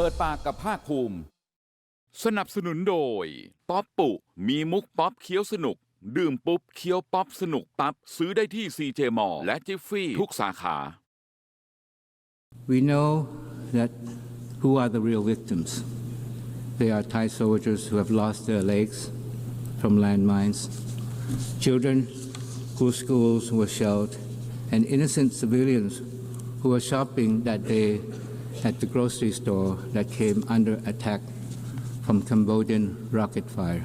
เปิดปากกับภาคภูมิ สนับสนุนโดย ป๊อปปุ มีมุกป๊อปเคี้ยวสนุก ดื่มปุ๊บเคี้ยวป๊อปสนุกปั๊บซื้อได้ที่ซีเจมอลและจิฟฟี่ทุกสาขา We know that who are the real victims. They are Thai soldiers who have lost their legs from landmines, children whose schools were shelled, and innocent civilians who were shopping that day at the grocery store that came under attack from Cambodian rocket fire.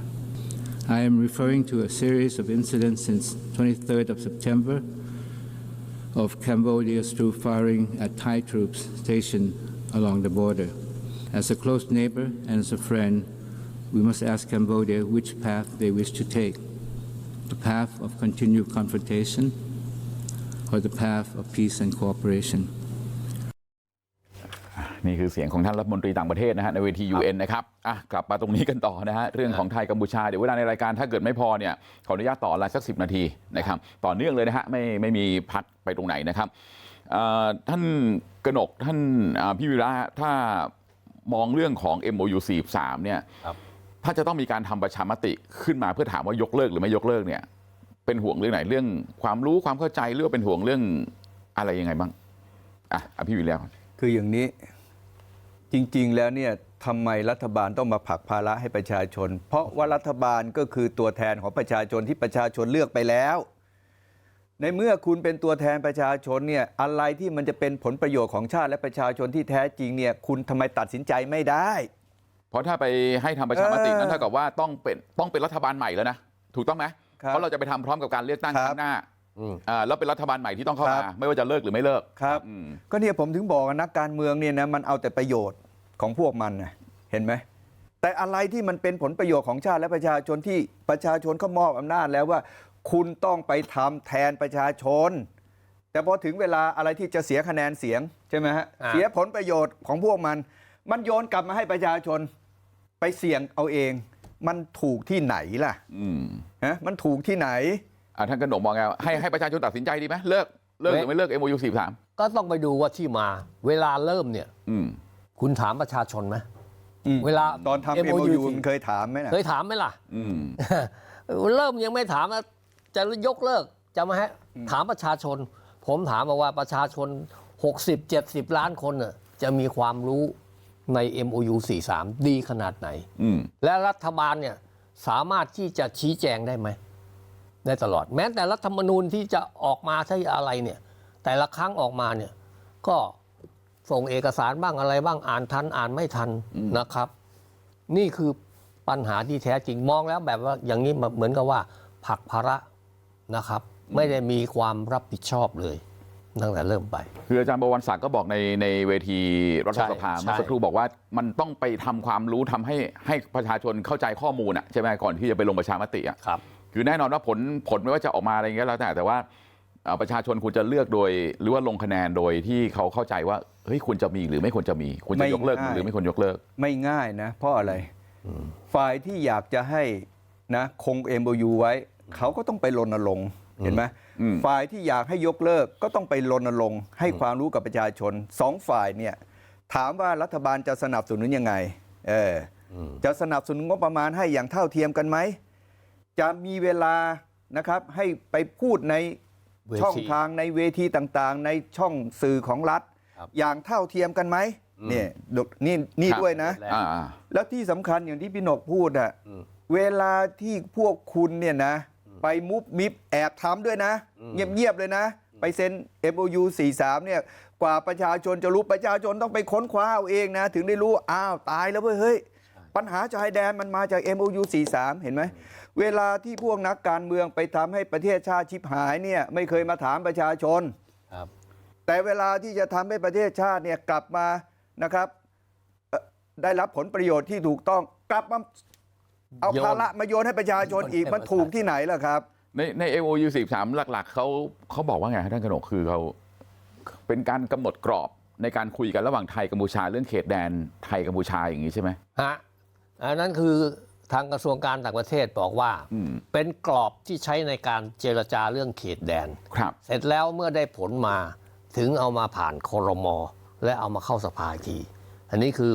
I am referring to a series of incidents since 23rd of September of Cambodia's troop firing at Thai troops stationed along the border. As a close neighbor and as a friend, we must ask Cambodia which path they wish to take the path of continued confrontation or the path of peace and cooperation. นี่คือเสียงของท่านรัฐมนตรีต่างประเทศนะฮะในเวที UN นะครับอะกลับมาตรงนี้กันต่อนะฮะเรื่องของไทยกัมพูชาเดี๋ยวเวลาในรายการถ้าเกิดไม่พอเนี่ยขออนุญาตต่ออะไรสักสินาทีนะครับต่อเนื่องเลยนะฮะไม่ไม่มีพักไปตรงไหนนะครับเอ่อท่านกนกท่านอ่าพี่วิระถ้ามองเรื่องของ MOU 43เนี่ยครับถ้าจะต้องมีการทำประชามติขึ้นมาเพื่อถามว่ายกเลิกหรือไม่ยกเลิกเนี่ยเป็นห่วงเรื่องไหนเรื่องความรู้ความเข้าใจหรือว่าเป็นห่วงเรื่องอะไรยังไงบ้างอะอะพี่วิระก่อนคืออย่างนี้ จริง ๆ แล้วเนี่ยทำไมรัฐบาลต้องมาผลักภาระให้ประชาชน เพราะว่ารัฐบาลก็คือตัวแทนของประชาชนที่ประชาชนเลือกไปแล้ว ในเมื่อคุณเป็นตัวแทนประชาชนเนี่ยอะไรที่มันจะเป็นผลประโยชน์ของชาติและประชาชนที่แท้จริงเนี่ยคุณทำไมตัดสินใจไม่ได้ เพราะถ้าไปให้ทำประชามติเออนั้นเท่ากับว่าต้องเป็นต้องเป็นรัฐบาลใหม่แล้วนะ ถูกต้องไหมครับเพราะเราจะไปทำพร้อมกับการเลือกตั้งครับครั้งหน้า อ่าแล้วเป็นรัฐบาลใหม่ที่ต้องเข้าครัมาบไม่ว่าจะเลิกหรือไม่เลิกครับอืมก็เนี่ยผมถึงบอกว่านักการเมืองเนี่ยนะมันเอาแต่ประโยชน์ของพวกมันนะเห็นไหมแต่อะไรที่มันเป็นผลประโยชน์ของชาติและประชาชนที่ประชาชนเขามอบอำนาจแล้วว่า คุณต้องไปทำแทนประชาชน แต่พอถึงเวลาอะไรที่จะเสียคะแนนเสียงใช่ไหมฮะอ่าเสียผลประโยชน์ของพวกมัน มันโยนกลับมาให้ประชาชนไปเสี่ยงเอาเอง มันถูกที่ไหนล่ะอืมฮะมันถูกที่ไหนอ่า ท่านกนกมองไงให้ให้ประชาชนตัดสินใจดีไหมเลิกเลิกหรือไม่เลิก MOU 43ก็ต้องไปดูว่าที่มาเวลาเริ่มเนี่ยอืมคุณถามประชาชนไหมอืมเวลาตอนทำ MOU มันเคยถามไหมนะเคยถามไหมล่ะอืมเริ่มยังไม่ถามว่าจะยกเลิกจะมาให้ถามประชาชน ผมถามมาว่าประชาชน 60 70 ล้านคนน่ะจะมีความรู้ใน MOU 43 ดีขนาดไหนอืมและรัฐบาลเนี่ยสามารถที่จะชี้แจงได้ไหม ได้ตลอด แม้แต่รัฐธรรมนูญที่จะออกมาใช่อะไรเนี่ย แต่ละครั้งออกมาเนี่ย ก็ส่งเอกสารบ้างอะไรบ้างอ่านทันอ่านไม่ทันนะครับ นี่คือปัญหาที่แท้จริงมองแล้วแบบว่าอย่างนี้เหมือนกับว่าผลักภาระนะครับ ไม่ได้มีความรับผิดชอบเลยตั้งแต่เริ่มไป คืออาจารย์บวรศักดิ์ก็บอกในในเวทีรัฐสภาใช่เมื่อสักครู่บอกว่ามันต้องไปทำความรู้ทำให้ให้ประชาชนเข้าใจข้อมูลอะใช่ไหมก่อนที่จะไปลงประชามติอะครับ คือแน่นอนว่าผลผลไม่ว่าจะออกมาอะไรอย่างเงี้ยแล้วแต่แต่ว่าเอ่อประชาชนควรจะเลือกโดยหรือว่าลงคะแนนโดยที่เขาเข้าใจว่าเฮ้ยควรจะมีหรือไม่ควรจะมีควรจะยกเลิกไม่ง่ายหรือไม่ควรยกเลิกไม่ง่ายนะเพราะอะไรฝ่ายที่อยากจะให้นะคง MOU ไว้เขาก็ต้องไปรณรงค์เห็นไหมอืมฝ่ายที่อยากให้ยกเลิกก็ต้องไปรณรงค์ให้ความรู้กับประชาชนสองฝ่ายเนี่ยถามว่ารัฐบาลจะสนับสนุนยังไงเอออจะสนับสนุนงบประมาณให้อย่างเท่าเทียมกันไหม จะมีเวลานะครับให้ไปพูดในเวทีช่องทางในเวทีต่างๆ ในช่องสื่อของรัฐครับอย่างเท่าเทียมกันไหมเนี่ยนี่นี่ครับด้วยนะอ่าอ่าแล้วที่สำคัญอย่างที่พี่หนกพูดอะเวลาที่พวกคุณเนี่ยนะ ไปมุบมิบแอบทำด้วยนะ เงียบๆเลยนะ ไปเซ็น MOU 43เนี่ยกว่าประชาชนจะรู้ประชาชนต้องไปค้นคว้าเอาเองนะ ถึงได้รู้อ้าวตายแล้วเว้ยเฮ้ย ปัญหาชายแดนมันมาจาก MOU 43 เห็นไหม เวลาที่พวกนักการเมืองไปทำให้ประเทศชาติชิบหายเนี่ยไม่เคยมาถามประชาชน ครับ แต่เวลาที่จะทำให้ประเทศชาติเนี่ยกลับมานะครับเอ่อได้รับผลประโยชน์ที่ถูกต้องกลับมาเอาโยนภาระมาโยนให้ประชาชนอีกโยนให้มันถูกที่ไหนล่ะครับ ในใน MOU 43 หลัก ๆเขาเขาบอกว่าไงฮะท่านกนกคือเขาเป็นการกำหนดกรอบในการคุยกันระหว่างไทยกัมพูชาเรื่องเขตแดนไทยกัมพูชาอย่างนี้ใช่ไหมฮะ อันนั้นคือทางกระทรวงการต่างประเทศบอกว่าอืมเป็นกรอบที่ใช้ในการเจรจาเรื่องเขตแดนครับเสร็จแล้วเมื่อได้ผลมาถึงเอามาผ่านคอรมอและเอามาเข้าสภาอีกที อันนี้คือ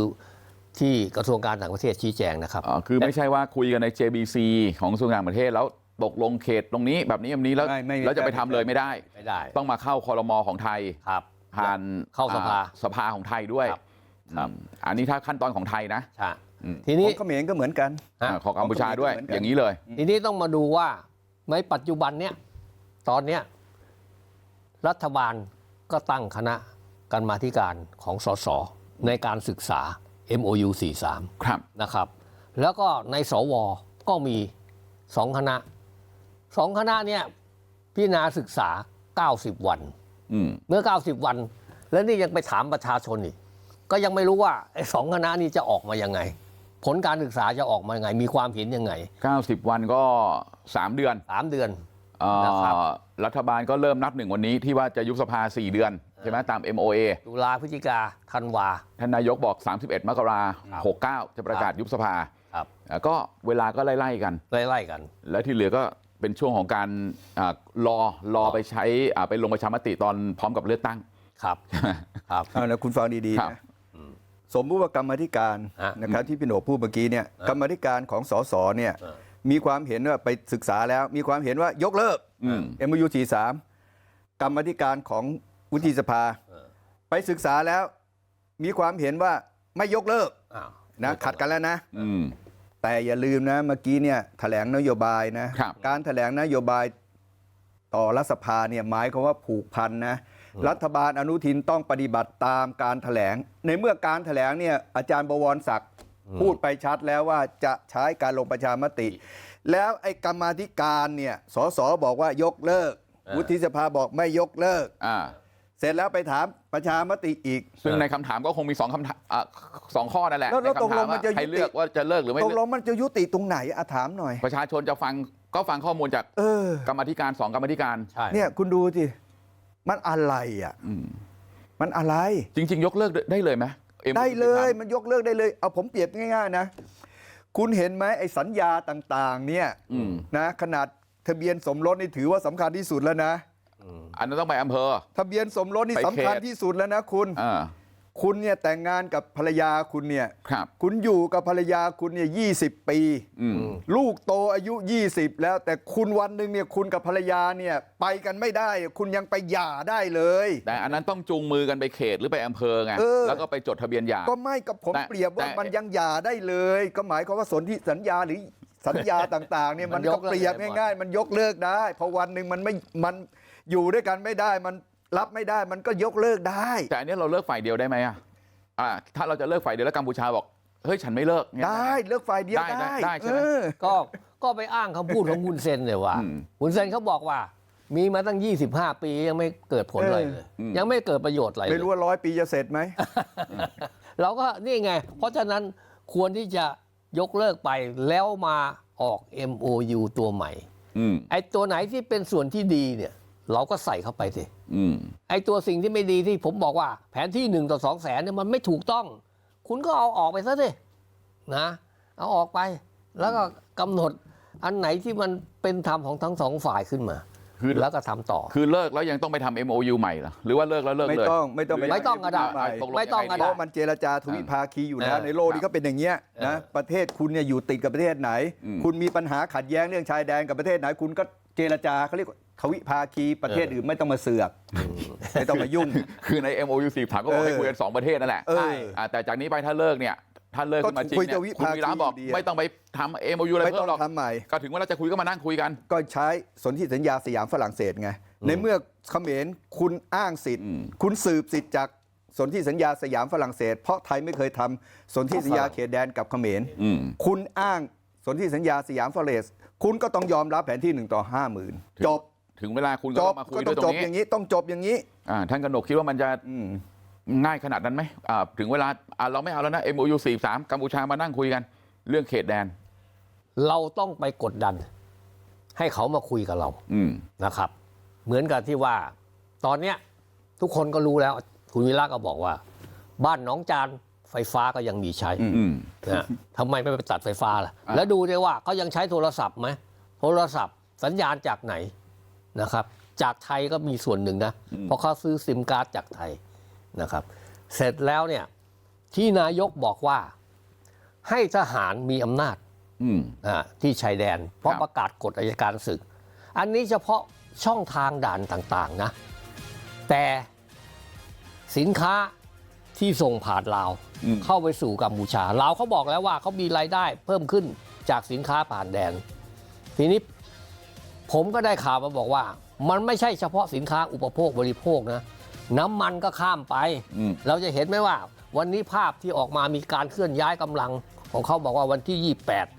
ที่กระทรวงการต่างประเทศชี้แจงนะครับอ๋อคือไม่ใช่ว่าคุยกันใน JBC ของกระทรวงต่างประเทศแล้วตกลงเขตตรงนี้แบบนี้แบบนี้แล้วไม่ไม่แล้วจะไปทำเลยไม่ได้ไม่ได้ ต้องมาเข้าคอรมอของไทยครับผ่านเข้าสภาอ่สภาของไทยด้วยครับครับอืมอันนี้ถ้าขั้นตอนของไทยนะ ใช่อืมทีขนี้องเขมรก็เหมือนกันฮะอ่าของกัมพูชาด้วยของเขมรก็เหมือนกันอย่างนี้เลย ทีนี้ต้องมาดูว่าในปัจจุบันเนี้ยตอนเนี้ยรัฐบาลก็ตั้งคณะกรรมาธิการของสสในการศึกษา MOU 43ครับนะครับ แล้วก็ในสวก็มีสองคณะสองคณะเนี่ยพิจารณาศึกษา 90 วันอืมเมื่อ 90 วัน แล้วนี่ยังไปถามประชาชนอีกก็ยังไม่รู้ว่าไอ้สองคณะนี้จะออกมายังไง ผลการศึกษาจะออกมายังไง มีความเห็นยังไง 90 วันก็ 3 เดือนสามเดือนเอ่อนะครับ รัฐบาลก็เริ่มนับหนึ่งวันนี้ที่ว่าจะยุบสภา 4 เดือน ใช่ไหมตาม MOA ตุลาพฤศจิกาธันวา ท่านนายกบอก 31 มกราครับหกเก้าจะประกาศยุบสภาครับ อะก็เวลาก็ไล่ๆกัน ไล่ๆกัน แล้วที่เหลือก็เป็นช่วงของการอารอรอไปใช้อ่าไปลงประชามติตอนพร้อมกับเลือกตั้ง ครับ ครับ เอานะคุณฟังดีครับๆนะ สมมุติว่ากรรมาธิการฮะนะครับที่พี่โหนกพูดเมื่อกี้เนี่ยกรรมาธิการของสสเนี่ยเออมีความเห็นว่าไปศึกษาแล้ว มีความเห็นว่ายกเลิกอืม MOU 43กรรมาธิการของวุฒิสภาเออไปศึกษาแล้ว มีความเห็นว่าไม่ยกเลิกอ้าวนะขัดกันแล้วนะอืมแต่อย่าลืมนะเมื่อกี้เนี่ยแถลงนโยบายนะครับการแถลงนโยบายต่อรัฐสภาเนี่ยหมายความว่าผูกพันนะ รัฐบาลอนุทินต้องปฏิบัติตามการแถลง ในเมื่อการแถลงเนี่ยอาจารย์บวรศักดิ์พูดไปชัดแล้วว่าจะใช้การลงประชามติ แล้วไอ้กรรมาธิการเนี่ยสสบอกว่ายกเลิกวุฒิสภาบอกไม่ยกเลิกอ่าเสร็จแล้วไปถามประชามติอีก ซึ่งในคำถามก็คงมีสองคำถามอะสองข้อนั่นแหละแล้วแล้วในคำถาตกลงมันจะยุติให้เลือกว่าจะเลิกหรือไม่ตกเลิลกงมันจะยุติตรงไหนอะถามหน่อย ประชาชนจะฟังก็ฟังข้อมูลจากเออกรรมาธิการสองกรรมาธิการใช่เนี่ยคุณดูสิ มันอะไรอะอืมมันอะไร จริง ๆ ยกเลิกได้เลยไหม MOU ได้เลย43มันยกเลิกได้เลย เอาผมเปรียบง่าย ๆ นะ คุณเห็นไหมไอ้สัญญาต่าง ๆ เนี่ยอืมนะขนาดทะเบียนสมรสนี่ถือว่าสำคัญที่สุดแล้วนะอันนั้นต้องไปอำเภอ ทะเบียนสมรสนี่ไปเขตสำคัญที่สุดแล้วนะคุณอ่า คุณเนี่ยแต่งงานกับภรรยาคุณเนี่ยครับคุณอยู่กับภรรยาคุณเนี่ยยีปีอืมลูกโตอายุ 20 แล้ว แต่คุณวันหนึ่งเนี่ยคุณกับภรรยาเนี่ยไปกันไม่ได้ คุณยังไปหย่าได้เลย แต่อันนั้นต้องจูงมือกันไปเขตหรือไปอำเภอไงเออแล้วก็ไปจดทะเบียนหย่าก็ไม่กับผมแต่เปรียบว่าแต่มันยังหย่าได้เลย ก็หมายความว่าสนธิสัญญาหรือสัญญาต่างๆเนี่ยมันก็เปรียบง่าย ๆ มันยกเลิกได้พอวันหนึ่งมันไม่มันอยู่ด้วยกันไม่ได้มัน รับไม่ได้มันก็ยกเลิกได้แต่อันนี้เราเลิกฝ่ายเดียวได้ไหมอะอ่าถ้าเราจะเลิกฝ่ายเดียวแล้วกัมพูชาบอกเฮ้ยฉันไม่เลิกเนี่ยได้เลิกฝ่ายเดียวได้ได้ได้ได้ใช่ไหมเออก็ก็ไปอ้างคำพูดของคุณเซนเลยว่าอืมคุณเซนเขาบอกว่า มีมาตั้ง 25 ปียังไม่เกิดผลอะไรเลยอืมยังไม่เกิดประโยชน์อะไรเลยไม่รู้ว่าร้อยปีจะเสร็จไหมเราก็นี่ไง เพราะฉะนั้นควรที่จะยกเลิกไปแล้วมาออก MOU ตัวใหม่อืมไอ้ตัวไหนที่เป็นส่วนที่ดีเนี่ย เราก็ใส่เข้าไปสิอืมไอ้ตัวสิ่งที่ไม่ดีที่ผมบอกว่า แผนที่หนึ่งต่อสองแสนเนี่ยมันไม่ถูกต้อง คุณก็เอาออกไปซะสินะ เอาออกไป แล้วก็กำหนดอันไหนที่มันเป็นธรรมของทั้งสองฝ่ายขึ้นมาคือแล้วก็ทำต่อ คือเลิกแล้วยังต้องไปทำ MOU ใหม่เหรอหรือว่าเลิกแล้วเลิกไม่เลยต้องไม่ต้องไปไม่ต้องก็ได้ไปตกลงไม่ต้องก็เพได้ราะมันเจรจาทวิภาคีอยู่แล้วเออในโลกนี้ก็เป็นอย่างเงี้ยนะเออประเทศคุณเนี่ยอยู่ติดกับประเทศไหนอืมคุณมีปัญหาขัดแย้งเรื่องชายแดนกับประเทศไหนคุณก็ เจรจาเขาเรียกว่าทวิภาคีประเทศอื่นไม่ต้องมาเสือก ไม่ต้องมายุ่ง คือใน MOU 4ถามก็บอกให้เออคุยกันสองประเทศนั่นแหละเอออ่าแต่จากนี้ไปถ้าเลิกเนี่ยถ้าเลิกขึ้นมาจริงก็คุยเนี่ยจะวิคุณภาคีวีระบอกอยู่ดีอะไม่ต้องไปทำ MOU อะไรไม่เพิ่ต้องมหรอกทำใหม่ก็ถึงเวลาจะคุยก็มานั่งคุยกัน ก็ใช้สนธิสัญญาสยามฝรั่งเศสไง ในเมื่อเขมรคุณอ้างสิทธิ์อืมคุณสืบสิทธิ์จากสนธิสัญญาสยามฝรั่งเศส เพราะไทยไม่เคยทำสนธิสัญญาเขตแดนกับเขมรอืมคุณอ้างสนธิสัญญาสยามฝรั่งเศส คุณก็ต้องยอมรับแผนที่หนึ่งต่อห้าหมื่นจบถึงเวลาคุณก็จต้บองมาคุก็ยต้ด้อวยงตจรบงนี้อย่างนี้ต้องจบอย่างนี้อ่าท่านกนกคิดว่ามันจะอืมง่ายขนาดนั้นไหมอ่าถึงเวลาอ่าเราไม่เอาแล้วนะ MOU 43กัมพูชามานั่งคุยกัน เรื่องเขตแดน เราต้องไปกดดัน ให้เขามาคุยกับเราอืมนะครับ เหมือนกับที่ว่า ตอนเนี้ย ทุกคนก็รู้แล้ว คุณวิระก็บอกว่า บ้านหน้องจาน ไฟฟ้าก็ยังมีใช้อืมนะทำไมไม่ไปตัดไฟฟ้าล่ะอะ แล้วดูด้วยว่าเขายังใช้โทรศัพท์ไหมโทรศัพท์สัญญาณจากไหนนะครับ จากไทยก็มีส่วนหนึ่งนะเพราะเขาซื้อซิมการ์ดจากไทยนะครับ เสร็จแล้วเนี่ยที่นายกบอกว่า ให้ทหารมีอำนาจอืมอ่าที่ชายแดน เพราะครับประกาศกฎอัยการศึก อันนี้เฉพาะช่องทางด่านต่าง ๆ นะ แต่สินค้า ที่ส่งผ่านลาวอืมเข้าไปสู่กัมพูชาลาวเขาบอกแล้วว่าเขามีรายได้เพิ่มขึ้นจากสินค้าผ่านแดน ทีนี้ผมก็ได้ข่าวมาบอกว่า มันไม่ใช่เฉพาะสินค้าอุปโภคบริโภคนะ น้ำมันก็ข้ามไปอืมเราจะเห็นไหมว่า วันนี้ภาพที่ออกมามีการเคลื่อนย้ายกำลัง ของเขาบอกว่าวันที่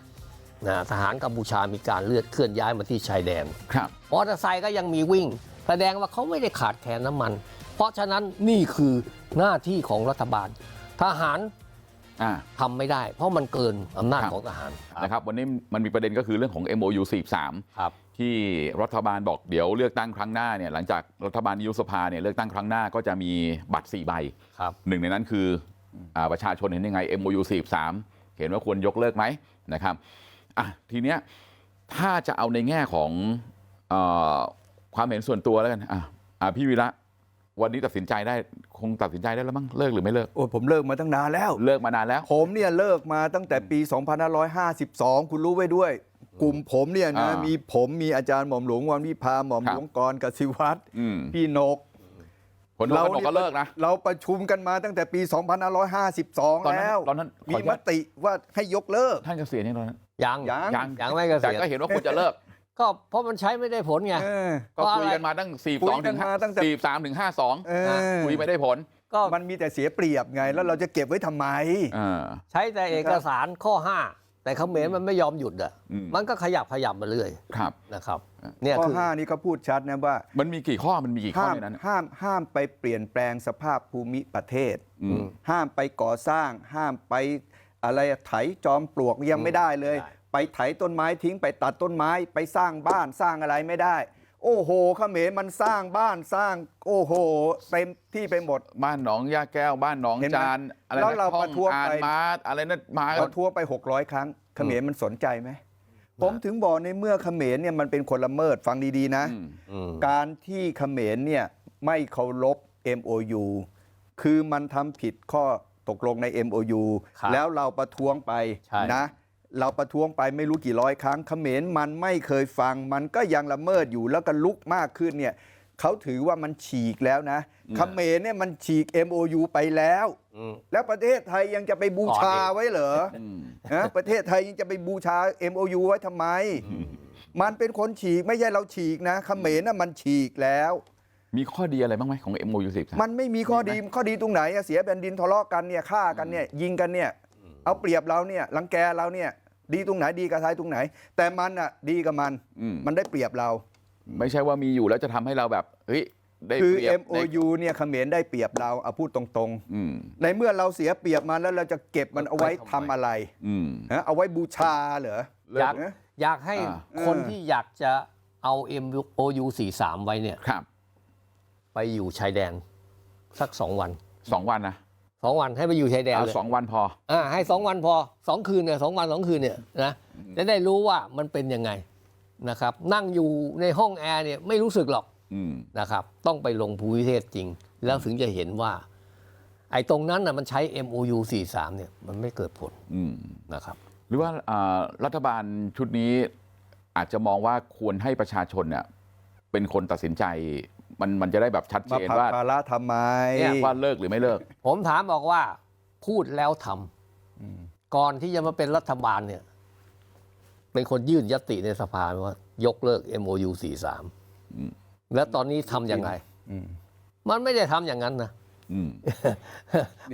28นะทหารกัมพูชามีการเลือดเคลื่อนย้ายมาที่ชายแดนครับมอเตอร์ไซค์ก็ยังมีวิ่ง แสดงว่าเขาไม่ได้ขาดแคลนน้ำมัน เพราะฉะนั้นนี่คือหน้าที่ของรัฐบาล ทหารอ่าทำไม่ได้ เพราะมันเกินอำนาจครับของทหาร นะครับวันนี้มันมีประเด็นก็คือเรื่องของ MOU 43ครับที่รัฐบาลบอกเดี๋ยวเลือกตั้งครั้งหน้าเนี่ยหลังจากรัฐบาลยุบสภาเนี่ยเลือกตั้งครั้งหน้าก็จะมีบัตร 4 ใบครับ หนึ่งในนั้นคืออาประชาชนเห็นยังไง MOU 43เห็นว่าควรยกเลิกไหมนะครับอะทีเนี้ยถ้าจะเอาในแง่ของเออความเห็นส่วนตัวแล้วกันอะอะพี่วีระ วันนี้ตัดสินใจได้คงตัดสินใจได้แล้วมั้งเลิกหรือไม่เลิกโอ้ผมเลิกมาตั้งนานแล้วเลิกมานานแล้ว ผมเนี่ยเลิกมาตั้งแต่ปี 2552 คุณรู้ไว้ด้วย กลุ่มผมเนี่ยนะอ่ามีมีผมมีอาจารย์หม่อมหลวงวันวิพาหม่อมครับ หลวงกรกสิวัตรอืมพี่นก ผลโหวตกนกก็เลิกนะ เราประชุมกันมาตั้งแต่ปี ตอนนั้น2552แล้ว ตอนนั้นขมีออนุมญาต ติว่าให้ยกเลิก ท่านเกษียณยังตอนนั้นยังยัง ยังยังไม่เกแต่ษียณก็เห็นว่าควรจะเลิก ก็เพราะมันใช้ไม่ได้ผลไง เออ ก็คุยกันมาตั้งคุย42กัถึนงมาตั้งแต่43ถึง52เออคุยไม่ได้ผลก็มันมีแต่เสียเปรียบไง แล้วเราจะเก็บไว้ทำไม อ่า ใช้แต่เอกสารข้อ 5 แต่เขมรมันไม่ยอมหยุดอะอืม มันก็ขยับขยับมาเรื่อยครับ นะครับเนี่ยข้อคือ5นี่เขาพูดชัดนะว่า มันมีกี่ข้อมันมีกี่ข้อห้ามในนั้น ห้ามห้ามไปเปลี่ยนแปลงสภาพภูมิประเทศ อืมห้ามไปก่อสร้าง ห้ามไปอะไรอะไถจอมปลวกยังไม่ได้เลยได้ ไปไถต้นไม้ทิ้งไปตัดต้นไม้ไปสร้างบ้านสร้างอะไรไม่ได้ โอ้โหเขมรมันสร้างบ้านสร้าง โอ้โหเต็มที่ไปหมด บ้านหนองยาแก้วบ้านหนองเห็นไหมจานอะไรแล้วนะเราห้อปงระท้วงอ่านไป มาอะไรนั่นมาเราทัวร์ไป 600 ครั้งเขมรมันสนใจไหมผมถึงบอกในเมื่อเขมรเนี่ยมันเป็นคนละเมิดฟังดีๆนะ อืม อืม การที่เขมรเนี่ยไม่เคารพ MOU คือมันทำผิดข้อตกลงใน MOU ครับแล้วเราประท้วงไปใช่ นะ เราประท้วงไปไม่รู้กี่ร้อยครั้งเขมรมันไม่เคยฟัง มันก็ยังละเมิดอยู่แล้วก็ลุกมากขึ้นเนี่ยเขาถือว่ามันฉีกแล้วนะเขมรเนี่ยมันฉีก MOU ไปแล้วอืมแล้วประเทศไทยยังจะไปบูชาไว้เหรออืมนะประเทศไทยยังจะไปบูชา MOU ไว้ทำไม มันเป็นคนฉีกไม่ใช่เราฉีกนะเขมรน่ะมันฉีกแล้วมีข้อดีอะไรบ้างไหมของ MOU 10 มันไม่มีข้อดีข้อดีตรงไหนอะเสียแผ่นดินทะเลาะกันเนี่ยฆ่ากันเนี่ยยิงกันเนี่ย เอาเปรียบเราเนี่ยรังแกเราเนี่ยดีตรงไหนดีกับไทยตรงไหน แต่มันอะดีกับมันอืมมันได้เปรียบเรา ไม่ใช่ว่ามีอยู่แล้วจะทำให้เราแบบเฮ้ยได้คือเปรียบได้ MOU เนี่ยเขมรได้เปรียบเราเอาพูดตรงอืมๆในเมื่อเราเสียเปรียบมันแล้วเราจะเก็บมันเอาไว้ไว้ทำทำไมอะไรอืมฮะเอาไว้บูชาเหรออยากนะอยากให้อ่าคนเออที่อยากจะเอา MOU 43 ไว้เนี่ยครับไปอยู่ชายแดนสักสองวันสองวันนะ สองวันให้ไปอยู่ชายแดนเอาเลยสองวันพอ อ่าให้สองวันพอสองคืนเนี่ยสองวันสองคืนเนี่ยนะจะได้รู้ว่ามันเป็นยังไงนะครับ นั่งอยู่ในห้องแอร์เนี่ยไม่รู้สึกหรอก อืม นะครับต้องไปลงภูมิประเทศจริง แล้วถึงจะเห็นว่า ไอ้ตรงนั้นน่ะมันใช้ MOU 43เนี่ยมันไม่เกิดผลอืม นะครับ หรือว่าอ่ารัฐบาลชุดนี้อาจจะมองว่าควรให้ประชาชนเนี่ยเป็นคนตัดสินใจ มันมันจะได้แบบชัดเจมานผลักว่าภาระทำไมเนี่ยว่าเลิกหรือไม่เลิก ผมถามบอกว่าพูดแล้วทำก่อนที่จะมาเป็นรัฐบาลเนี่ย เป็นคนยื่นยติในสภาว่า ยกเลิก MOU 43แล้วตอนนี้ทำยังไงอืมมันไม่ได้ทำอย่างนั้นนะอืม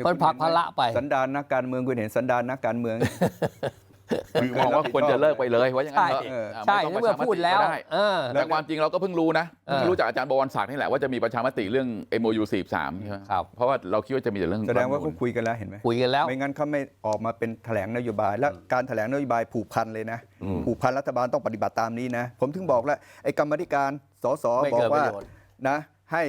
มันผลักภาระไปสันดานนักการเมืองคุณเห็นสันดานนักการเมือง คือมองว่าควรจะเลิกไปเลยว่าอย่างนั้นเถอะใช่อ่าใช่ไม่ต้องเมื่อประชามติพูดแล้วก็ได้เออแต่ความจริงเราก็เพิ่งรู้นะเออเพิ่งรู้จากอาจารย์บวรศักดิ์นี่แหละว่าจะมีประชามติเรื่อง MOU 43ใช่ไหมครับเพราะว่าเราคิดว่าจะมีแต่เรื่องแสดงว่ารัฐธรรมเขานูญคุยกันแล้วเห็นไหมคุยกันแล้วไม่งั้นเขาไม่ออกมาเป็นแถลงนโยบาย และการแถลงนโยบายผูกพันเลยนะ ผูกพันรัฐบาลต้องปฏิบัติตามนี้นะ ผมถึงบอกแล้วไอ้กรรมาธิการสสไม่บอเกิกดประว่าโยชน์นะให้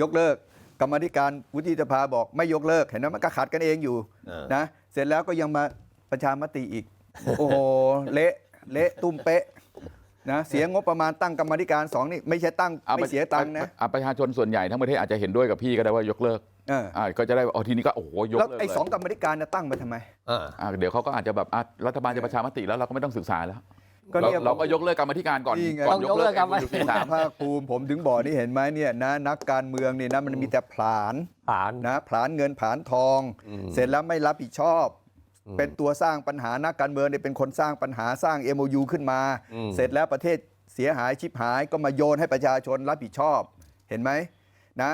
ยกเลิกกรรมาธิการวุฒิสภาบอกไม่ยกเลิก เห็นไหมมันก็ขัดกันเองอยู่เออนะเสร็จแล้วก็ยังมาประชามติอีก โอ้โหเละเละตุ้มเป๊ะนะเสียงบประมาณตั้งกรรมาธิการสองนี่ไม่ใช่ตั้งอาไม่เสียตังค์นะอ่ประชาชนส่วนใหญ่ทั้งประเทศอาจจะเห็นด้วยกับพี่ก็ได้ว่ายกเลิกเอออ่าก็จะได้อ๋อทีนี้ก็โอ้โหยกแล้วเลิกไอ้เลยสองกรรมาธิการเนี่ยตั้งไปทำไมอ่าอ่าเดี๋ยวเขาก็อาจจะแบบอะรัฐบาลจะประชามติแล้วเราก็ไม่ต้องศึกษาแล้วก็เราเนี่ยเราก็ยกเลิกกรรมาธิการก่อนนี่ไงก่อนต้องยกเลิกกรรม MOU คุณ43ภาคภูมิผมถึงบอกนี่เห็นไหมเนี่ยนะนักการเมืองนี่นะมันมีแต่ผลาญฐานนะผลาญเงินผลาญทอง เสร็จแล้วไม่รับผิดชอบ เป็นตัวสร้างปัญหานักการเมืองเนี่ยเป็นคนสร้างปัญหาสร้าง MOU ขึ้นมา เสร็จแล้วประเทศเสียหายชิบหายก็มาโยนให้ประชาชนรับผิดชอบเห็นไหมนะ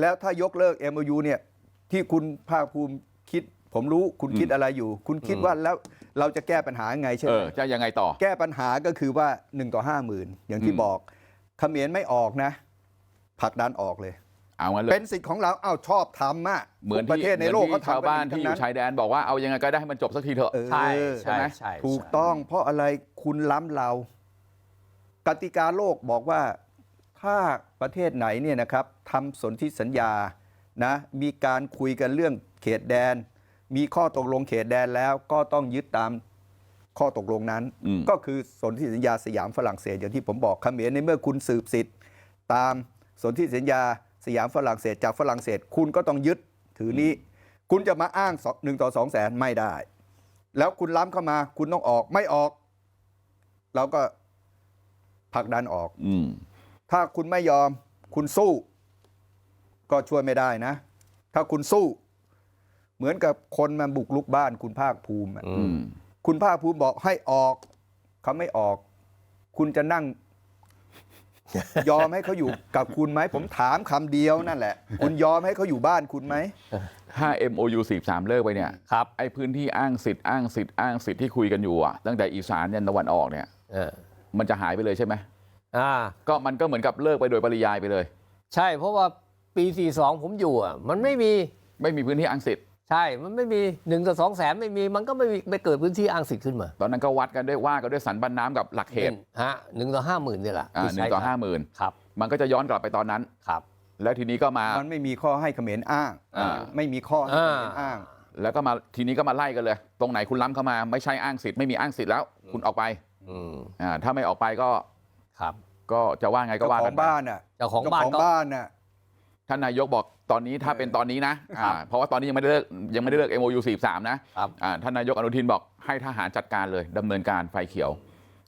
แล้วถ้ายกเลิก MOU เนี่ยที่คุณภาคภูมิคิด ผมรู้คุณคิดอะไรอยู่ คุณคิดว่าแล้วเราจะแก้ปัญหาไงใช่เอไหมอจะยังไงต่อ แก้ปัญหาก็คือว่า1ต่อ5 0,000อย่างที่อืมบอกเขมรไม่ออกนะผลักดันออกเลย เอางั้นเลเป็ยนสิทธิ์ของเราเอ้าชอบทำอะเหมือนทุกประที่เทศในโลกเหมืเขาอนที่ชาวทำกับ้านนที่ทั้องยู่ชายแดนบอกว่าเอายังไงก็ได้ให้มันจบสักทีเถอะเออใช่ใช่ไหมใช่ถูกต้องเพราะอะไรคุณล้ำเรา กติกาโลกบอกว่าถ้าประเทศไหนเนี่ยนะครับทำสนธิสัญญานะมีการคุยกันเรื่องเขตแดน มีข้อตกลงเขตแดนแล้วก็ต้องยึดตามข้อตกลงนั้นอืมก็คือสนธิสัญญาสยามฝรั่งเศสอย่างที่ผมบอกเขมรในเมื่อคุณสืบสิทธิ์ตามสนธิสัญญา สยามฝรั่งเศสจากฝรั่งเศส คุณก็ต้องยึดถือนี้ คุณจะมาอ้างสองหนึ่งต่อสองแสนไม่ได้ แล้วคุณล้ำเข้ามาคุณต้องออกไม่ออก เราก็ผลักดันออกอืมถ้าคุณไม่ยอม คุณสู้ ก็ช่วยไม่ได้นะ ถ้าคุณสู้ เหมือนกับคนมาบุกลุกบ้าน คุณภาคภูมิอะอืมคุณภาคภูมิบอกให้ออกเขาไม่ออก คุณจะนั่ง ยอมให้เขาอยู่กับคุณไหมผมถามคำเดียวนั่นแหละ คุณยอมให้เขาอยู่บ้านคุณไหม ถ้า MOU 43 เลิกไปเนี่ยครับไอ้พื้นที่อ้างสิทธิ์อ้างสิทธิ์อ้างสิทธิ์ที่คุยกันอยู่อะตั้งแต่อีสานยันตะวันออกเนี่ยเออมันจะหายไปเลยใช่ไหมอ่า ก็มันก็เหมือนกับเลิกไปโดยปริยายไปเลย ใช่เพราะว่าปี 42 ผมอยู่อะ มันไม่มีไม่มีพื้นที่อ้างสิทธิ์ ใช่ มันไม่มี1ต่อ2แสนไม่มี มันก็ไม่มีไม่เกิดพื้นที่อ้างสิทธิ์ขึ้นมา ตอนนั้นก็วัดกันด้วยว่ากันด้วยสันบันน้ำกับหลักเหตุฮะหนึ่งต่อห้าหมื่นนี่แหละอ่าที่หนึ่ใช้งต่อกัห้าหมื่นครับ มันก็จะย้อนกลับไปตอนนั้น ครับ แล้วทีนี้ก็มา มันไม่มีข้อให้เขมรอ้างอ่า ไม่มีข้อให้เขมรอ้าง แล้วก็มาทีนี้ก็มาไล่กันเลย ตรงไหนคุณล้ำเข้ามาไม่ใช่อ้างสิทธิ์ไม่มีอ้างสิทธิ์แล้ว คุณออกไปอืมอ่าถ้าไม่ออกไปก็ครับ ก็จะว่าไงก็เจ้าว่าขกัอนงไปบ้านน่ะเจ้าของเจ้าบ้านของก็บ้านน่ะท่านนายกบอก ตอนนี้ถ้าเป็นตอนนี้นะครัอ่าบเพราะว่าตอนนี้ยังไม่ได้เลิกยังไม่ได้เลิก MOU 43นะครับอ่าท่านนายกอนุทินบอกให้ทหารจัดการเลยดำเนินการไฟเขียว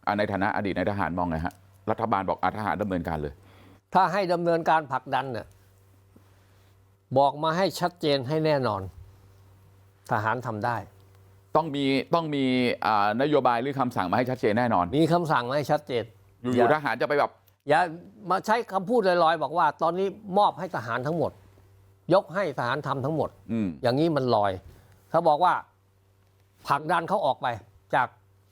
อ่าในฐานะอดีตนายทหารมองไงฮะรัฐบาลบอกอาทหารดำเนินการเลย ถ้าให้ดำเนินการผลักดันเนี่ยบอกมาให้ชัดเจนให้แน่นอน ทหารทำได้ ต้องมีต้องมีอ่านโยบายหรือคำสั่งมาให้ชัดเจนแน่นอน มีคำสั่งมาให้ชัดเจน อยู่อย่าๆทหารจะไปแบบอย่ามาใช้คำพูดลอยๆบอกว่า ตอนนี้มอบให้ทหารทั้งหมด ยกให้ทหารทำทั้งหมดอืมอย่างนี้มันลอย เขาบอกว่าผลักดันเขาออกไปจาก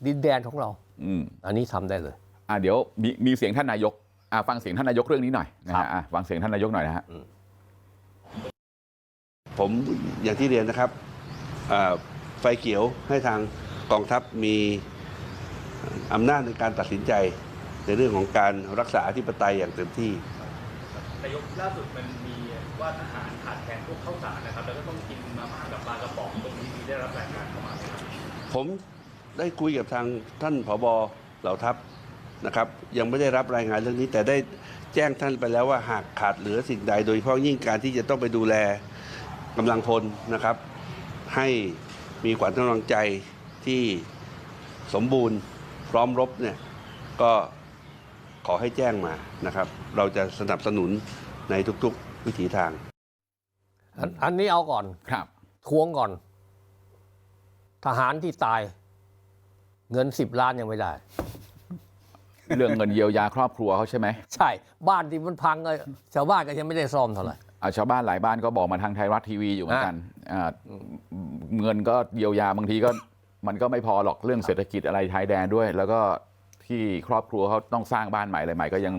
ดินแดนของเราอืมอันนี้ทำได้เลยอ่าเดี๋ยวมีมีเสียงท่านนายกอ่าฟังเสียงท่านนายกเรื่องนี้หน่อยนะครัฮะบอ่าฟังเสียงท่านนายกหน่อยนะฮะผมอย่างที่เรียนนะครับอ่าไฟเขียวให้ทางกองทัพมีอำนาจในการตัดสินใจในเรื่องของการรักษาอธิปไตยอย่างเต็มที่นายกล่าสุดมันมีว่าทหาร ขาดแคลนพวกข้าวสารนะครับ แล้วก็ต้องกินมาม่ากับปลากระป๋องตรงนี้มีได้รับรายงานเข้ามาไหมครับผมได้คุยกับทางท่านผบเหล่าทัพนะครับ ยังไม่ได้รับรายงานเรื่องนี้ แต่ได้แจ้งท่านไปแล้วว่าหากขาดเหลือสิ่งใด โดยเฉพาะยิ่งการที่จะต้องไปดูแลกำลังพลนะครับ ให้มีขวัญกำลังใจที่สมบูรณ์พร้อมรบเนี่ยก็ขอให้แจ้งมานะครับ เราจะสนับสนุนในทุกๆวิถีทาง อันอันนี้เอาก่อนครับทวงก่อน ทหารที่ตาย เงินสิบล้านยังไม่ได้ เรื่องเงินเยียวยาครอบครัวเขาใช่ไหมใช่ บ้านที่มันพังก็ชาวบ้านก็ยังไม่ได้ซ่อมเท่าไหร่อ่าชาวบ้านหลายบ้านก็บอกมาทางไทยรัฐทีวีอยู่เหมือนกันอ่าเงินก็เยียวยาบางทีก็มันก็ไม่พอหรอกเรื่องเศรษฐกิจอะไรชายแดนด้วย แล้วก็ที่ครอบครัวเขาต้องสร้างบ้านใหม่อะไรใหม่ก็ยัง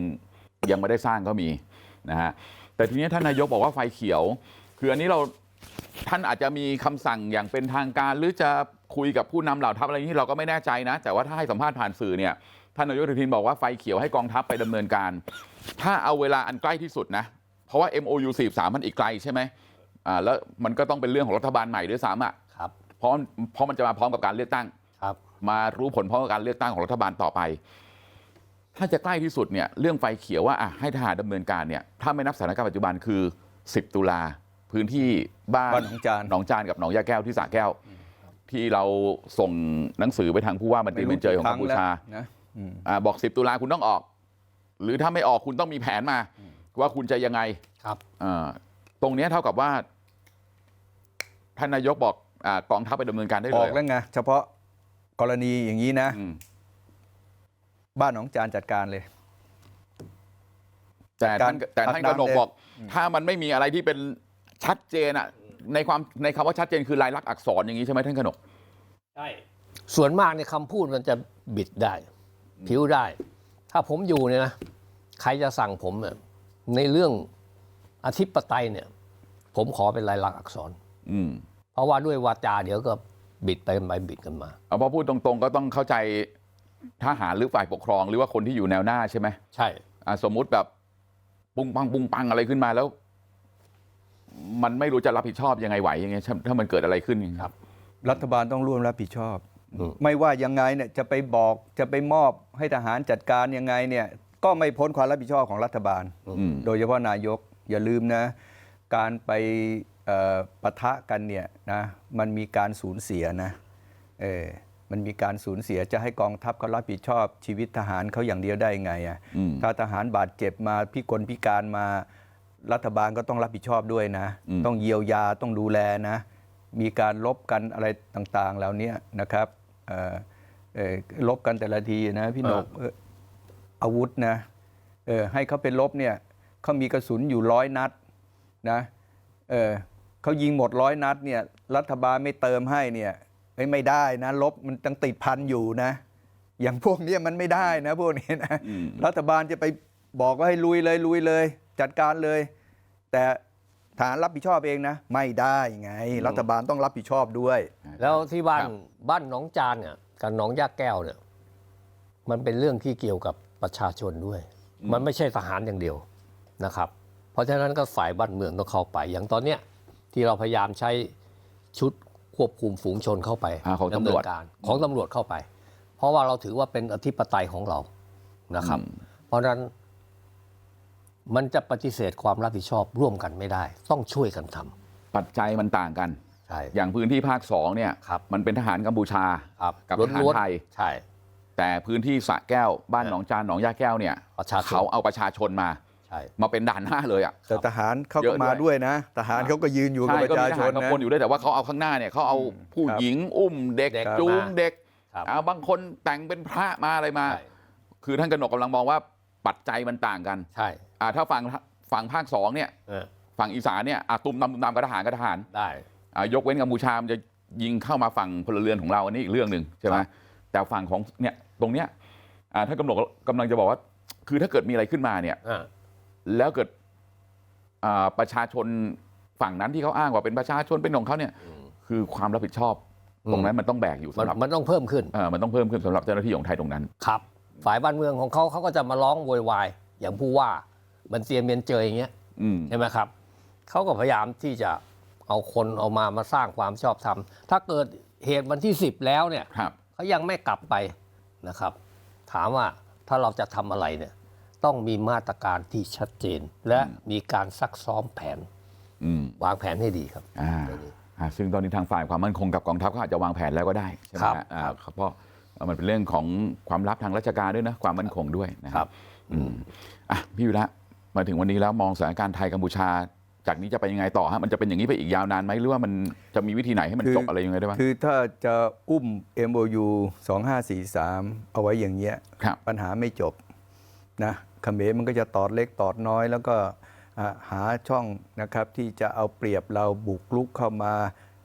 ยังไม่ได้สร้างก็มีนะฮะแต่ทีนี้ท่านนายกบอกว่าไฟเขียว คืออันนี้เราท่านอาจจะมีคำสั่งอย่างเป็นทางการหรือจะคุยกับผู้นำเหล่าทัพอะไรนี้เราก็ไม่แน่ใจนะ แต่ว่าถ้าให้สัมภาษณ์ผ่านสื่อเนี่ยท่านนายกอนุทินบอกว่าไฟเขียวให้กองทัพไปดำเนินการ ถ้าเอาเวลาอันใกล้ที่สุดนะ เพราะว่า MOU 43มันอีกไกลใช่ไหมอ่าแล้วมันก็ต้องเป็นเรื่องของรัฐบาลใหม่ด้วยซ้ำอะครับเพราะเพราะมันจะมาพร้อมกับการเลือกตั้งครับมารู้ผลพร้อมกับการเลือกตั้งของรัฐบาลต่อไป ถ้าจะใกล้ที่สุดเนี่ยเรื่องไฟเขียวว่าอะให้ทหารดำเนินการเนี่ยถ้าไม่นับสถานการณ์ปัจจุบันคือ 10 ตุลา พื้นที่บ้านบ้านหนองจานหนองจานกับหนองยาแก้วที่สระแก้ว ที่เราส่งหนังสือไปทางผู้ว่ามันตรีเมนเจยของกัมพูชานะอืมอ่าบอก10ตุลาคุณต้องออก หรือถ้าไม่ออกคุณต้องมีแผนมาว่าคุณจะยังไงครับอ่าตรงเนี้ยเท่ากับว่าท่านนายกบอกอากองทัพไปดำเนินการได้อเลอยกแล้วไงเฉพาะกรณีอย่างนี้นะอืมบ้านหนองจานจัดการเลย แต่ท่านการแต่ท่านผลักกดันนกเลยบอก ถ้ามันไม่มีอะไรที่เป็น ชัดเจนอะในความในคำว่าชัดเจนคือลายลักษณ์อักษรอย่างนี้ใช่ไหมท่านกนกใช่ส่วนมากในยคำพูดมันจะบิดได้ ผิวได้ ถ้าผมอยู่เนี่ยนะใครจะสั่งผมเนี่ยในเรื่องอธิปไตยเนี่ย ผมขอเป็นลายลักษณ์อักษร อืมเพราะว่าด้วยวาจาเดี๋ยวก็บิดไปไปบิดกันมาเอาพอพูดตรงๆ ก็ต้องเข้าใจทหารหรือฝ่ายปกครองหรือว่าคนที่อยู่แนวหน้าใช่ไหมใช่อะสมมุติแบบปุ้งปังปุ้งปังอะไรขึ้นมาแล้ว มันไม่รู้จะรับผิดชอบยังไงไหวยังไงถ้ามันเกิดอะไรขึ้นอย่างเงี้ยครับ รัฐบาลต้องร่วมรับผิดชอบอืมไม่ว่ายังไงเนี่ยจะไปบอกจะไปมอบให้ทหารจัดการยังไงเนี่ยก็ไม่พ้นความรับผิดชอบของรัฐบาลอืมโดยเฉพาะนายกอย่าลืมนะ การไปเอ่อปะทะกันเนี่ยนะมันมีการสูญเสียนะเออมันมีการสูญเสียจะให้กองทัพเขารับผิดชอบชีวิตทหารเขาอย่างเดียวได้ไงอะอืมถ้าทหารบาดเจ็บมาพิกลพิการมา รัฐบาลก็ต้องรับผิดชอบด้วยนะอืมต้องเยียวยาต้องดูแลนะ มีการลบกันอะไรต่างๆ เหล่านี้นะครับเอ่อเอ่อลบกันแต่ละทีนะพี่หนกเอ่ออาวุธนะเออให้เขาเป็นลบเนี่ยเขามีกระสุนอยู่ร้อยนัดนะเออเขายิงหมดร้อยนัดเนี่ยรัฐบาลไม่เติมให้เนี่ยเอ้ยไม่ได้นะลบมันตั้งติดพันอยู่นะ อย่างพวกเนี้ยมันไม่ได้นะพวกนี้นะอืมรัฐบาลจะไปบอกว่าให้ลุยเลยลุยเลย จัดการเลย แต่ฐานรับผิดชอบเองนะ ไม่ได้ไง รัฐบาลต้องรับผิดชอบด้วย แล้วที่บ้านครับบ้านหนองจานเนี่ยกับหนองยาแก้วเนี่ยมันเป็นเรื่องที่เกี่ยวกับประชาชนด้วย มันไม่ใช่ทหารอย่างเดียวนะครับ เพราะฉะนั้นก็ฝ่ายบ้านเมืองต้องเข้าไป อย่างตอนเนี้ยที่เราพยายามใช้ชุดควบคุมฝูงชนเข้าไปอ่าของดำตำรเนิวจนการของตำรวจเข้าไป เพราะว่าเราถือว่าเป็นอธิปไตยของเรานะครับ เพราะฉะนั้น มันจะปฏิเสธความรับผิดชอบร่วมกันไม่ได้ ต้องช่วยกันทำปัจจัยมันต่างกันใช่อย่างพื้นที่ภาคสองเนี่ยครับมันเป็นทหารกัมพูชาครับกับทหารล้วนๆไทยใช่แต่พื้นที่สระแก้วบ้านเออหนองจานหนองยาแก้วเนี่ยประชาชนเขาเอาประชาชนมาใช่มาเป็นด่านหน้าเลยอะแต่ทหารเขาเยก็อะมาด้วยด้วยนะ ทหารเขาก็ยืนอยู่กับใช่ประก็ชามีทชหารนกับนะคนอยู่ด้วยแต่ว่าเขาเอาข้างหน้าเนี่ยเขาเอาผู้ครับหญิงอุ้มเด็กเด็กจูงมาเด็กครับเอาบางคนแต่งเป็นพระมาอะไรมาใช่คือท่านกนกกำลังมองว่า ปัจจัยมันต่างกันใช่อ่าถ้าฝั่งฝั่งภาคสองเนี่ยเออฝั่งอีสานเนี่ยอะตุมตามตุมตามกับทหารกับทหารได้อ่ายกเว้นกัมพูชามันจะยิงเข้ามาฝั่งพลเรือนของเราอันนี้อีกเรื่องหนึ่งใช่ไหมครับแต่ฝั่งของเนี่ยตรงเนี้ยอ่าถ้ากำหนดกำลังจะบอกว่า คือถ้าเกิดมีอะไรขึ้นมาเนี่ยอ่าแล้วเกิดอ่าประชาชนฝั่งนั้นที่เขาอ้างว่าเป็นประชาชนเป็นของเขาเนี่ย คือความรับผิดชอบอืมตรงนั้นมันต้องแบกอยู่มันสำหรับมันต้องเพิ่มขึ้นเออมันต้องเพิ่มขึ้นสำหรับเจ้าหน้าที่ของไทยตรงนั้นครับ ฝ่ายบ้านเมืองของเขาเขาก็จะมาร้องโวยวายอย่างผู้ว่าบันเตียนเมียนเจยอย่างเงี้ยอืมใช่ไหมครับเขาก็พยายามที่จะเอาคนเอามามาสร้างความชอบธรรมถ้าเกิดเหตุวันที่10แล้วเนี่ยครับเขายังไม่กลับไปนะครับ ถามว่าถ้าเราจะทำอะไรเนี่ย ต้องมีมาตรการที่ชัดเจน และมีการซักซ้อมแผนอืมวางแผนให้ดีครับอ่าอ่าซึ่งตอนนี้ทางฝ่ายความมั่นคงกับกองทัพก็อาจจะวางแผนแล้วก็ได้ใช่ไหมครับฮะอ่าเพราะ มันเป็นเรื่องของความลับทางราชการด้วยนะความมั่นคงด้วยนะคครัรับบอืมอะพี่วิระมาถึงวันนี้แล้วมองสถานการณ์ไทยกัมพูชา จากนี้จะไปยังไงต่อฮะมันจะเป็นอย่างนี้ไปอีกยาวนานไหมหรือว่ามันจะมีวิธีไหนให้มันคือจบอะไรยังไงได้บ้างคือถ้าจะอุ้ม MOU 2543 เอาไว้อย่างเงี้ยครับปัญหาไม่จบนะเขมรมันก็จะตอดเล็กตอดน้อย แล้วก็อ่าหาช่องนะครับที่จะเอาเปรียบเราบุกลุกเข้ามา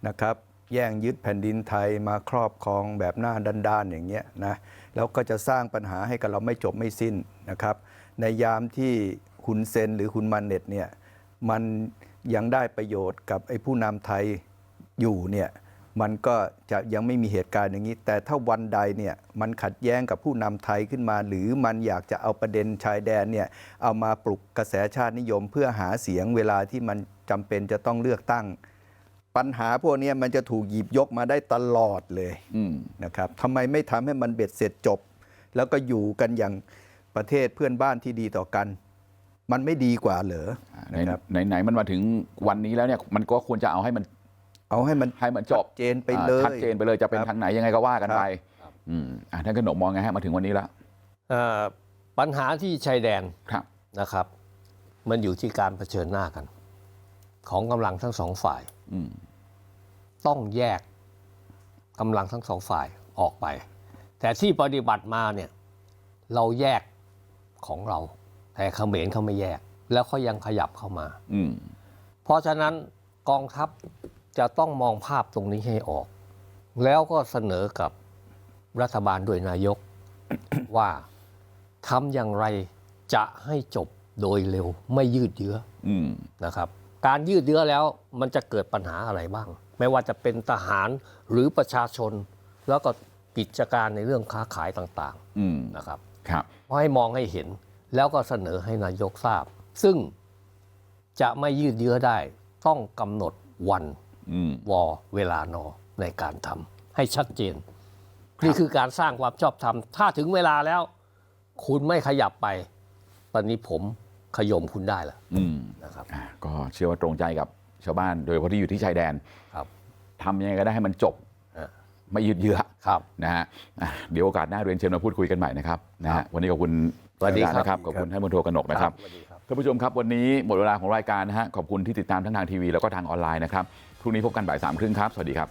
นะครับ แย่งยึดแผ่นดินไทยมาครอบครองแบบหน้าด้านๆอย่างเงี้ยนะแล้วก็จะสร้างปัญหาให้กับเราไม่จบไม่สิ้นนะครับ ในยามที่คุณเซนหรือคุณมันเน็ตเนี่ยมันยังได้ประโยชน์กับไอ้ผู้นำไทยอยู่เนี่ยมันก็จะยังไม่มีเหตุการณ์อย่างนี้ แต่ถ้าวันใดเนี่ยมันขัดแย้งกับผู้นำไทยขึ้นมา หรือมันอยากจะเอาประเด็นชายแดนเนี่ยเอามาปลุกกระแสชาตินิยมเพื่อหาเสียงเวลาที่มันจำเป็นจะต้องเลือกตั้ง ปัญหาพวกเนี้ยมันจะถูกหยิบยกมาได้ตลอดเลยอืมนะครับทำไมไม่ทำให้มันเบ็ดเสร็จจบ แล้วก็อยู่กันอย่างประเทศเพื่อนบ้านที่ดีต่อกัน มันไม่ดีกว่าเหรอไหนนะครับไหนไหนมันมาถึงวันนี้แล้วเนี่ยมันก็ควรจะเอาให้มัน เอาให้มันให้มันจบชัดเจนไปเลยอ่าชัดเจนไปเลยจะเป็นครับทางไหนยังไงก็ว่ากันครับไปอืมอะท่านขนมมองไงฮะมาถึงวันนี้แล้วเอ่อปัญหาที่ชายแดนครับนะครับ มันอยู่ที่การเผชิญหน้ากัน ของกำลังทั้งสองฝ่ายอืม ต้องแยกกำลังทั้งสองฝ่ายออกไป แต่ที่ปฏิบัติมาเนี่ย เราแยกของเรา แต่เขมรเขาไม่แยก แล้วเขายังขยับเข้ามาอืมเพราะฉะนั้นกองทัพจะต้องมองภาพตรงนี้ให้ออก แล้วก็เสนอกับรัฐบาลโดยนายกว่าทำอย่างไรจะให้จบโดยเร็วไม่ยืดเยื้ออืมนะครับ การยืดเยื้อแล้วมันจะเกิดปัญหาอะไรบ้าง ไม่ว่าจะเป็นทหารหรือประชาชน แล้วก็กิจการในเรื่องค้าขายต่างอืมๆนะครับครับให้มองให้เห็นแล้วก็เสนอให้นายกทราบ ซึ่งจะไม่ยืดเยื้อได้ ต้องกำหนดวันอืมวอเวลานอในการทำให้ชัดเจน นี่คือการสร้างความชอบธรรม ถ้าถึงเวลาแล้ว คุณไม่ขยับไป ตอนนี้ผม ขยมคุณได้แล้วอืมนะครับอะก็เชื่อว่าตรงใจกับชาวบ้าน โดยเฉพาะที่อยู่ที่ชายแดนครับทำยังไงก็ได้ให้มันจบอะไม่ยืดเยื้อครับนะฮะอะเดี๋ยวโอกาสหน้าเรียนเชิญมาพูดคุยกันใหม่นะครับนะฮะวันนี้ขอบคุณสวัสดีครับนะครับขอบคุณท่านมนโทกนกนะครับสวัสดีครับท่านผู้ชมครับวันนี้หมดเวลาของรายการนะฮะขอบคุณที่ติดตามทั้งทางทีวีแล้วก็ทางออนไลน์นะครับพรุ่งนี้พบกันบ่ายสามครึ่งครับ สวัสดีครับ